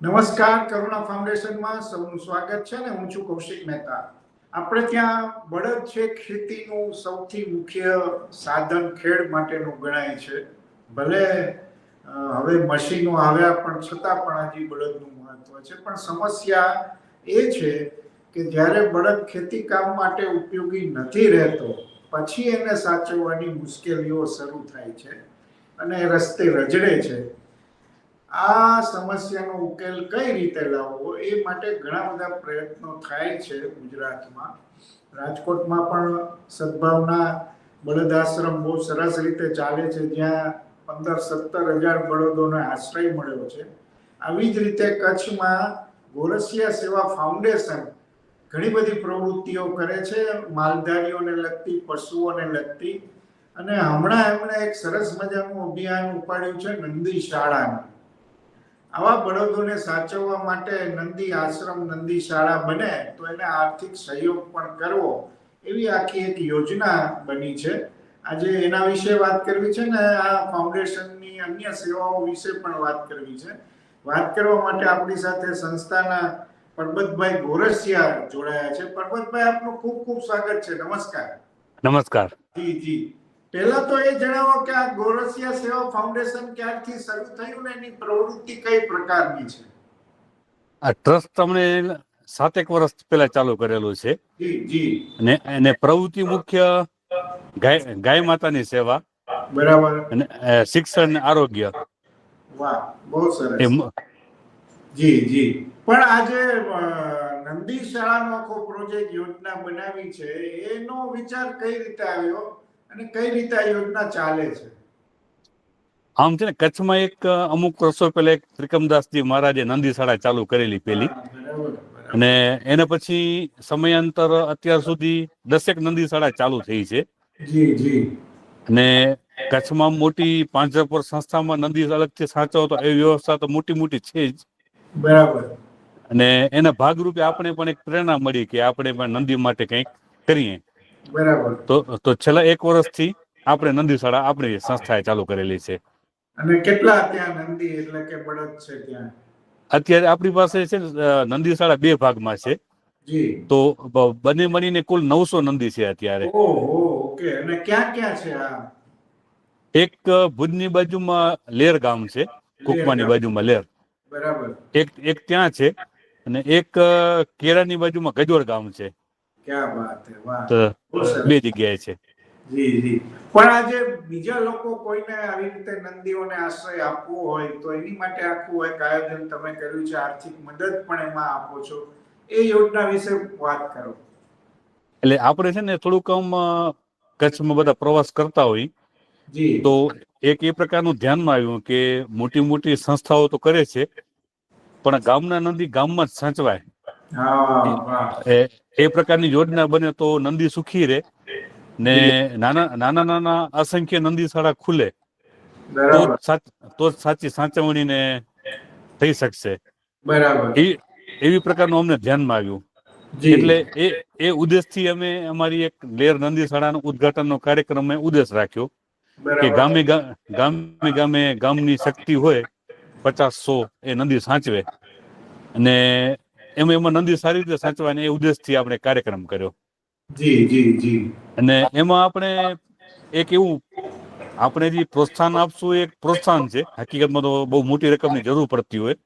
નમસ્કાર, કરુણા ફાઉન્ડેશનમાં સૌનું સ્વાગત છે ને હું છું કૌશિક મહેતા. આપણે ત્યાં બળદ છે, ખેતીનું સૌથી મુખ્ય સાધન ખેડ માટેનું ગણાય છે. ભલે હવે મશીનો આવ્યા પણ છતાં પણ હજી બળદનું મહત્વ છે. પણ સમસ્યા એ છે કે જ્યારે બળદ ખેતી કામ માટે ઉપયોગી નથી રહેતો, પછી એને સાચવવાની મુશ્કેલીઓ શરૂ થાય છે. અને રસ્તે રજડે છે. આ સમસ્યાનો ઉકેલ કઈ રીતે લાવવો એ માટે ઘણા બધા પ્રયત્નો થાય છે ગુજરાતમાં. રાજકોટમાં પણ સદભાવના બળદ આશ્રમ બહુ સરસ રીતે ચાલે છે, જ્યાં પંદર સત્તર હજાર બળદોને આશ્રય મળ્યો છે. આવી જ રીતે કચ્છમાં ગોરસિયા સેવા ફાઉન્ડેશન ઘણી બધી પ્રવૃત્તિઓ કરે છે, માલધારીઓને લગતી, પશુઓને લગતી. અને હમણાં એમણે એક સરસ મજાનું અભિયાન ઉપાડ્યું છે નંદી શાળાનું. આવા બળદોને સાચવવા માટે નંદી આશ્રમ નંદી શાળા બને તો એને આર્થિક સહયોગ પણ કરવો એવી આખી એક યોજના બની છે. આજે એના વિશે વાત કરવી છે ને આ ફાઉન્ડેશનની અન્ય સેવાઓ વિશે પણ વાત કરવી છે. વાત કરવા માટે આપણી સાથે સંસ્થાના પરબતભાઈ ગોરસિયા જોડાયા છે. પરબતભાઈ આપનું ખૂબ ખૂબ સ્વાગત છે. નમસ્કાર. નમસ્કાર. જી જી. પહેલા તો એ જણાવો કે આ ગોરસિયા સેવા ફાઉન્ડેશન ક્યારથી શરૂ થયું ને એની પ્રવૃત્તિ કઈ પ્રકારની છે? આ ટ્રસ્ટ તમને સાતેક વર્ષ પહેલા ચાલુ કરેલું છે. જી જી. અને એને પ્રવૃત્તિ મુખ્ય ગાય ગાય માતાની સેવા બરાબર. અને શિક્ષણ આરોગ્ય. વાહ બહુ સરસ. જી જી. પણ આજે નંદી શાળાનો આખો પ્રોજેક્ટ યોજના બનાવી છે. એનો વિચાર કઈ રીતે આવ્યો? અને કઈ રીતે આ યોજના ચાલે છે? આમ છે ને કચ્છમાં એક અમુક વર્ષો પહેલા એક ત્રિકમદાસજી મહારાજે નંદીશાળા ચાલુ કરેલી પેલી. અને એને પછી સમયાંતર અત્યાર સુધી દસેક નંદી શાળા ચાલુ થઈ છે. જી જી. અને કચ્છમાં મોટી પાંજરાપોર સંસ્થામાં નંદી અલગથી સાચવો તો એવી વ્યવસ્થા તો મોટી મોટી છે જ. બરાબર. અને એના ભાગરૂપે આપણે પણ એક પ્રેરણા મળી કે આપણે પણ નંદી માટે કંઈક કરીએ. બરાબર. તો તો છેલ્લા એક વર્ષથી આપણે નંદી શાળા આપણી સંસ્થાએ ચાલુ કરેલી છે. અને કેટલા ત્યાં નંદી એટલે કે બળદ છે ત્યાં? અત્યારે આપણી પાસે છે નંદી શાળા બે ભાગમાં છે. જી. તો બંને મળીને કુલ નવસો નંદી છે અત્યારે. ઓકે. અને ક્યાં ક્યાં છે આ? એક ભુજની બાજુમાં લેર ગામ છે કુકમાની બાજુમાં લેર. બરાબર. એક એક ત્યાં છે. અને એક કેરાની બાજુમાં ગજોડ ગામ છે. ક્યાં વાત હે? વાહ. બે જગ્યાએ છે. જી જી. પણ આજે બીજા લોકો કોઈને આવી રીતે નંદીઓને આશ્રય આપવો હોય તો એની માટે આખું એક આયોજન તમે કર્યું છે આર્થિક મદદ પણ એમાં આપો છો. એ યોજના વિશે વાત કરો. એટલે આપણે છે ને થોડુંક આમ કચ્છમાં બધા પ્રવાસ કરતા હોય તો એક એ પ્રકારનું ધ્યાનમાં આવ્યું કે મોટી મોટી સંસ્થાઓ તો કરે છે પણ ગામના નદી ગામમાં જ સાચવાય. એ પ્રકારની યોજના બને તો નંદી સુખી રહે ને નાના નાના નાના અસંખ્ય નંદી શાળા ખુલે. તો સાચી સાચવણી ને થઈ શકશે. બરાબર. એવી પ્રકારનું અમને ધ્યાનમાં આવ્યું. એટલે એ એ ઉદ્દેશથી અમે અમારી એક લેર નંદી શાળાનો ઉદઘાટનનો કાર્યક્રમ અમે ઉદ્દેશ રાખ્યો. કે ગામે ગામે ગામે ગામની શક્તિ હોય પચાસ સો એ નદી સાચવે. અને એમાં એમાં નદી સારી રીતે સાચવાની એ ઉદ્દેશથી આપણે કાર્યક્રમ કર્યો. જી જી જી. અને એમાં આપણે એક એવું આપણે જે પ્રોત્સાહન આપશું એક પ્રોત્સાહન છે. હકીકતમાં તો બહુ મોટી રકમની જરૂર પડતી હોય.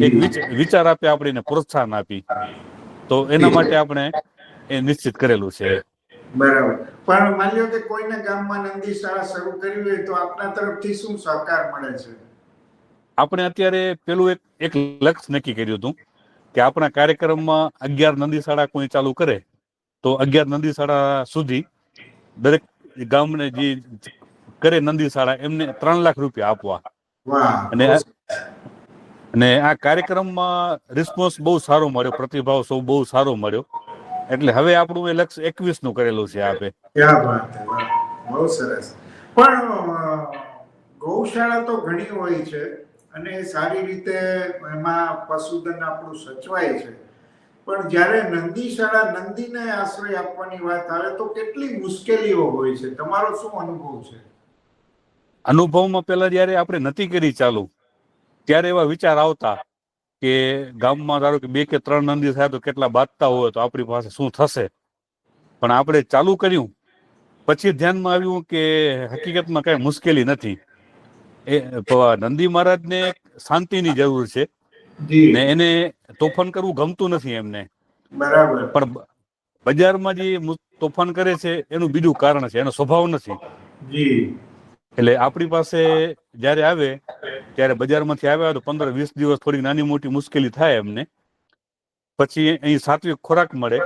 એક વિચાર આપે આપણે પ્રોત્સાહન આપી. તો એના માટે આપણે એ નિશ્ચિત કરેલું છે. બરાબર. પણ માની લો કે કોઈને ગામમાં નંદી શાળા શરૂ કરી હોય તો આપના તરફથી શું સહકાર મળે છે? આપણે અત્યારે પેલું એક એક લક્ષ્ય નક્કી કર્યું હતું. કે આપણા કાર્યક્રમમાં અગિયાર નંદી શાળા કોઈ ચાલુ કરે તો અગિયાર નંદી શાળા સુધી દરેક ગામને જે કરે નદી શાળા એમને ત્રણ લાખ રૂપિયા આપવા. અને અને આ કાર્યક્રમમાં રિસ્પોન્સ બહુ સારો મળ્યો પ્રતિભાવ સૌ બહુ સારો મળ્યો. એટલે હવે આપણું એ લક્ષ્ય એકવીસનું કરેલું છે આપે. બહુ સરસ. પણ ગૌશાળા તો ઘણી હોય છે. અને સારી રીતે એમાં પશુધન આપણું સચવાય છે. પણ જ્યારે નંદી શાળા નંદીને આશ્રય આપવાની વાત આવે તો કેટલી મુશ્કેલીઓ હોય છે. તમારો શું અનુભવ છે? અનુભવમાં પેલા જયારે આપણે નથી કરી ચાલુ, ત્યારે એવા વિચાર આવતા કે ગામમાં ધારો કે બે કે ત્રણ નંદી થાય તો કેટલા બાંધતા હોય તો આપણી પાસે શું થશે? પણ આપણે ચાલુ કર્યું, પછી ધ્યાનમાં આવ્યું કે હકીકતમાં કઈ મુશ્કેલી નથી. એ મહારાજ નંદી મહારાજને શાંતિની જરૂર છે. ને એને તોફાન કરવું ગમતું નથી એમને. બરાબર. પણ બજારમાં જે તોફાન કરે છે એનું બીજું કારણ છે એનો સ્વભાવ નથી. એટલે આપણી પાસે જ્યારે આવે ત્યારે બજારમાંથી આવ્યા તો પંદર વીસ દિવસ થોડી નાની મોટી મુશ્કેલી થાય એમને. પછી અહીં સાત્વિક ખોરાક મળે.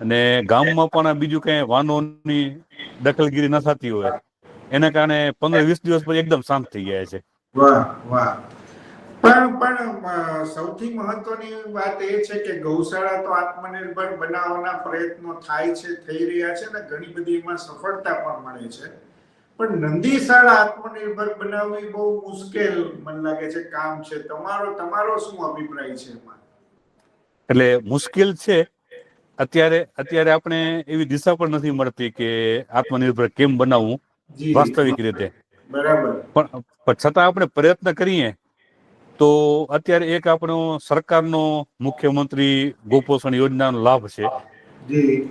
અને ગામમાં પણ બીજું કઈ વાનોની દખલગીરી ન થતી હોય. એના કારણે પંદર વીસ દિવસ પછી એકદમ શાંત થઈ ગયા છે. વાહ વાહ. પણ પણ સૌથી મહત્વની વાત એ છે કે ગૌશાળા તો આત્મનિર્ભર બનાવવાના પ્રયત્નો થાય છે થઈ રહ્યા છે ને ઘણી બધી એમાં સફળતા પણ મળે છે. પણ નંદીશાળા આત્મનિર્ભર બનાવવી બહુ મુશ્કેલ મને લાગે છે કામ છે. તમારો તમારો શું અભિપ્રાય છે એમાં? એટલે મુશ્કેલ છે. અત્યારે અત્યારે આપણે એવી દિશા પણ નથી મળતી કે આત્મનિર્ભર કેમ બનાવવું? વાસ્તવિક રીતે. પણ છતાં આપણે પ્રયત્ન કરીએ તો અત્યારે એક આપણો સરકારનો મુખ્યમંત્રી ગોપોષણ યોજનાનો લાભ છે.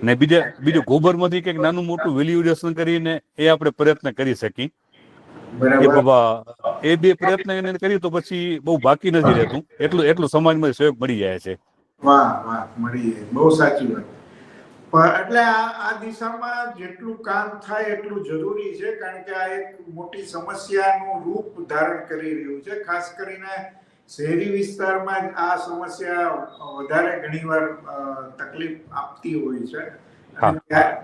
ને બીજા બીજું ગોબરમાંથી કંઈક નાનું મોટું વેલ્યુએશન કરીને એ આપણે પ્રયત્ન કરી શકી એ બાબા એ બે પ્રયત્ન એને કરી તો પછી બહુ બાકી નથી રહેતું. એટલું એટલું સમાજમાં સહયોગ મળી જાય છે. વાહ વાહ મળી જાય. બહુ સાચી વાત. એટલે આ આ દિશામાં જેટલું કામ થાય એટલું જરૂરી છે કારણ કે આ એક મોટી સમસ્યાનું રૂપ ધારણ કરી રહ્યું છે. ખાસ કરીને શહેરી વિસ્તારમાં આ સમસ્યા વધારે ઘણીવાર તકલીફ આપતી હોય છે.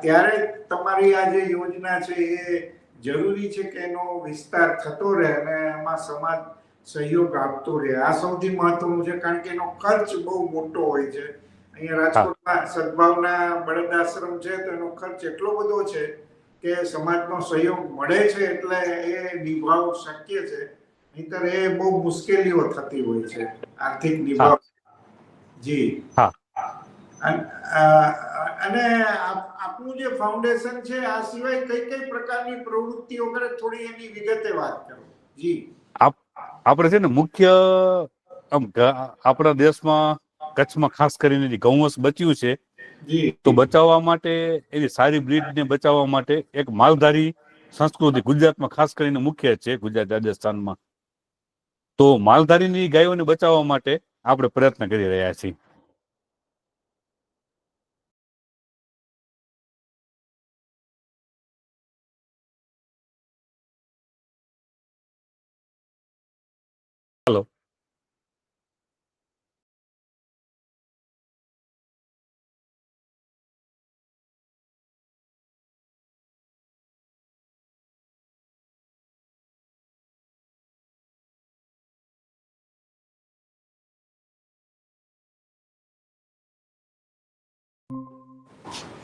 ત્યારે તમારી આ જે યોજના છે એ જરૂરી છે કે એનો વિસ્તાર થતો રહે અને એમાં સમાજ સહયોગ આપતો રહે. આ સૌથી મહત્વનું છે કારણ કે એનો ખર્ચ બહુ મોટો હોય છે. અહીંયા રાજકોટમાં સદભાવના બળદ આશ્રમ છે તો એનો ખર્ચ એટલો બધો છે કે સમાજનો સહયોગ મળે છે એટલે એ નિભાવ શક્ય છે. નહીતર એ બહુ મુશ્કેલીઓ થતી હોય છે આર્થિક નિભાવ. જી. હા. અને આપનું જે ફાઉન્ડેશન છે આ સિવાય કઈ કઈ પ્રકારની પ્રવૃત્તિઓ કરે થોડી એની વિગતે વાત કરો. જી. આપણે છે ને મુખ્ય આમ આપણા દેશમાં કચ્છમાં ખાસ કરીને જે ગૌવંશ બચ્યું છે તો બચાવવા માટે એની સારી બ્રીડને બચાવવા માટે એક માલધારી સંસ્કૃતિ ગુજરાતમાં ખાસ કરીને મુખ્ય છે ગુજરાત રાજસ્થાનમાં. તો માલધારીની ગાયોને બચાવવા માટે આપણે પ્રયત્ન કરી રહ્યા છીએ.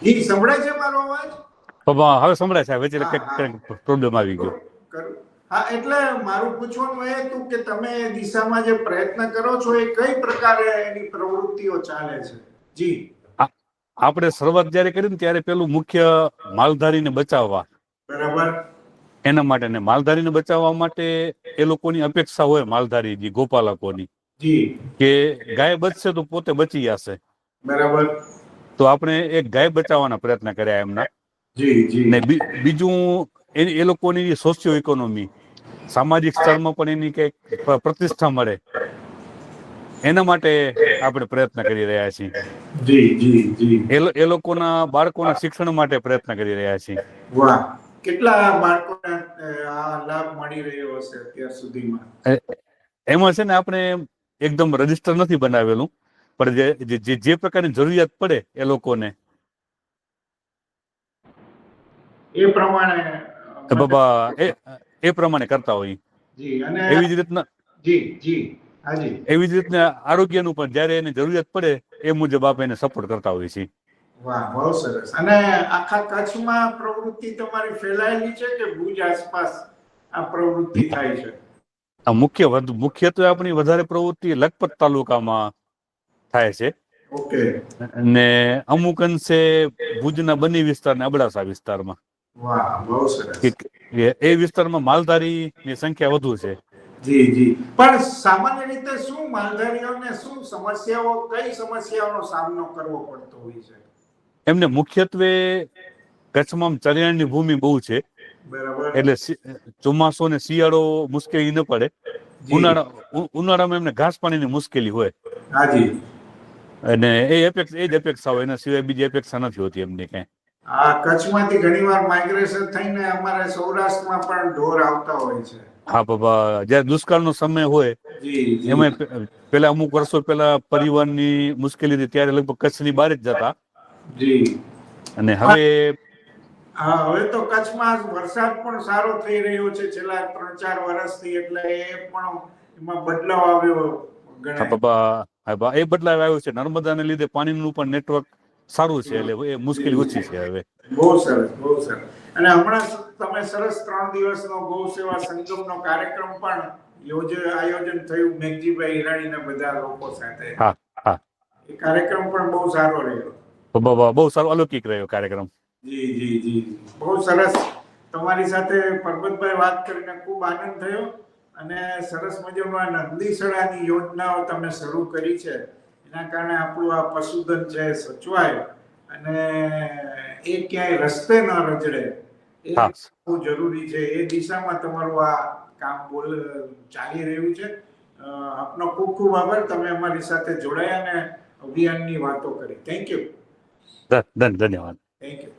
જી સંભળાય છે મારો અવાજ? હવે સંભળાય છે વચ્ચે કંઈક પ્રોબ્લેમ આવી ગયો. હા એટલે મારું પૂછવાનું એ હતું કે તમે દિશામાં જે પ્રયત્ન કરો છો એ કઈ પ્રકારે એની પ્રવૃત્તિઓ ચાલે છે? જી. આપણે શરૂઆત જયારે કરી ને ત્યારે પેલું મુખ્ય માલધારીને બચાવવા. બરાબર. એના માટે ને માલધારીને બચાવવા માટે એ લોકોની અપેક્ષા હોય માલધારી ગોપાલકોની. જી. કે ગાય બચશે તો પોતે બચી જશે. બરાબર. તો આપણે એક ગાય બચાવવાના પ્રયત્ન કર્યા એમના. ને બીજું એ લોકોની સોશિયો ઇકોનોમી સામાજિક સ્તરમાં પણ એની કંઈક પ્રતિષ્ઠા મળે. એના માટે આપણે પ્રયત્ન કરી રહ્યા છીએ. એ લોકોના બાળકોના શિક્ષણ માટે પ્રયત્ન કરી રહ્યા છીએ. કેટલા બાળકોને આ લાભ મળી રહ્યો હશે અત્યાર સુધીમાં? એમાં છે ને આપણે એકદમ રજિસ્ટર નથી બનાવેલું. પણ જે જે- પ્રકારની જરૂરિયાત પડે એ લોકોને. એ પ્રમાણે બાબા એ એ પ્રમાણે કરતા હોય. જી અને એવી જ રીતના જી જી હાજી. એવી જ રીતના આરોગ્યનું પણ જ્યારે એને જરૂરિયાત પડે એ મુજબ આપણે એને સપોર્ટ કરતા હોઈએ છીએ વાહ બહુ સરસ. અને આખા કચ્છમાં પ્રવૃત્તિ તમારી ફેલાયેલી છે કે ભુજ આસપાસ આ પ્રવૃત્તિ થાય છે? આ મુખ્ય મુખ્યત્વે આપણી વધારે પ્રવૃત્તિ લખપત તાલુકામાં થાય છે. અને અમુક અંશે ભુજના બની વિસ્તાર ને અબડાસા વિસ્તારમાં. એ વિસ્તારમાં માલધારીની સંખ્યા વધુ છે. જી જી. પણ સામાન્ય રીતે શું માલધારીઓને શું સમસ્યાઓ કઈ સમસ્યાઓનો સામનો કરવો પડતો હોય છે? એમને મુખ્યત્વે કચ્છમાં ચરિયાણની ભૂમિ બહુ છે. બરાબર. એટલે ચોમાસો ને શિયાળો મુશ્કેલી ન પડે. ઉનાળા ઉનાળામાં એમને ઘાસ પાણીની મુશ્કેલી હોય. અને એ અપેક્ષા એ જ અપેક્ષા હોય એના સિવાય બીજી અપેક્ષા નથી હોતી એમની કઈ. આ કચ્છમાંથી ઘણીવાર માઇગ્રેશન થઈને અમારે સૌરાષ્ટ્રમાં પણ ઢોર આવતા હોય છે. હા બાબા જયારે દુષ્કાળનો સમય હોય. એમાં પેલા અમુક વર્ષો પેલા પરિવહનની મુશ્કેલી હતી ત્યારે લગભગ કચ્છની બહાર જ જતા. જી. અને હવે હા હવે તો કચ્છમાં વરસાદ પણ સારો થઈ રહ્યો છે છેલ્લા ત્રણ ચાર વર્ષથી એટલે એ પણ એમાં બદલાવ આવ્યો હા બાબા હા એ બદલાવ આવ્યો છે. નર્મદાને લીધે પાણીનું પણ નેટવર્ક સારું છે એટલે એ મુશ્કેલી ઓછી છે હવે. બહુ સરસ બહુ સરસ. અને હમણાં તમે સરસ ત્રણ દિવસનો ગૌ સેવા સંગમનો કાર્યક્રમ પણ યોજ આયોજન થયું મેઘજીભાઈ હિરાણીના બધા લોકો સાથે. હા હા. એ કાર્યક્રમ પણ બહુ સારો રહ્યો. બહુ સારો અલૌકિક રહ્યો કાર્યક્રમ. જી જી જી. બહુ સરસ. તમારી સાથે પરબતભાઈ વાત કરીને ખૂબ આનંદ થયો. અને સરસ મજાનું આ નંદીસડાની યોજનાઓ તમે શરૂ કરી છે. એના કારણે આપણું આ પશુધન છે સચવાય અને એ ક્યાંય રસ્તે ન રજડે. એ બહુ જરૂરી છે. એ દિશામાં તમારું આ કામ બોલ ચાલી રહ્યું છે. આપનો ખૂબ ખૂબ આભાર. તમે અમારી સાથે જોડાયા અને અભિયાનની વાતો કરી. થેન્ક યુ ધન- ધન- ધન્યવાદ. Thank you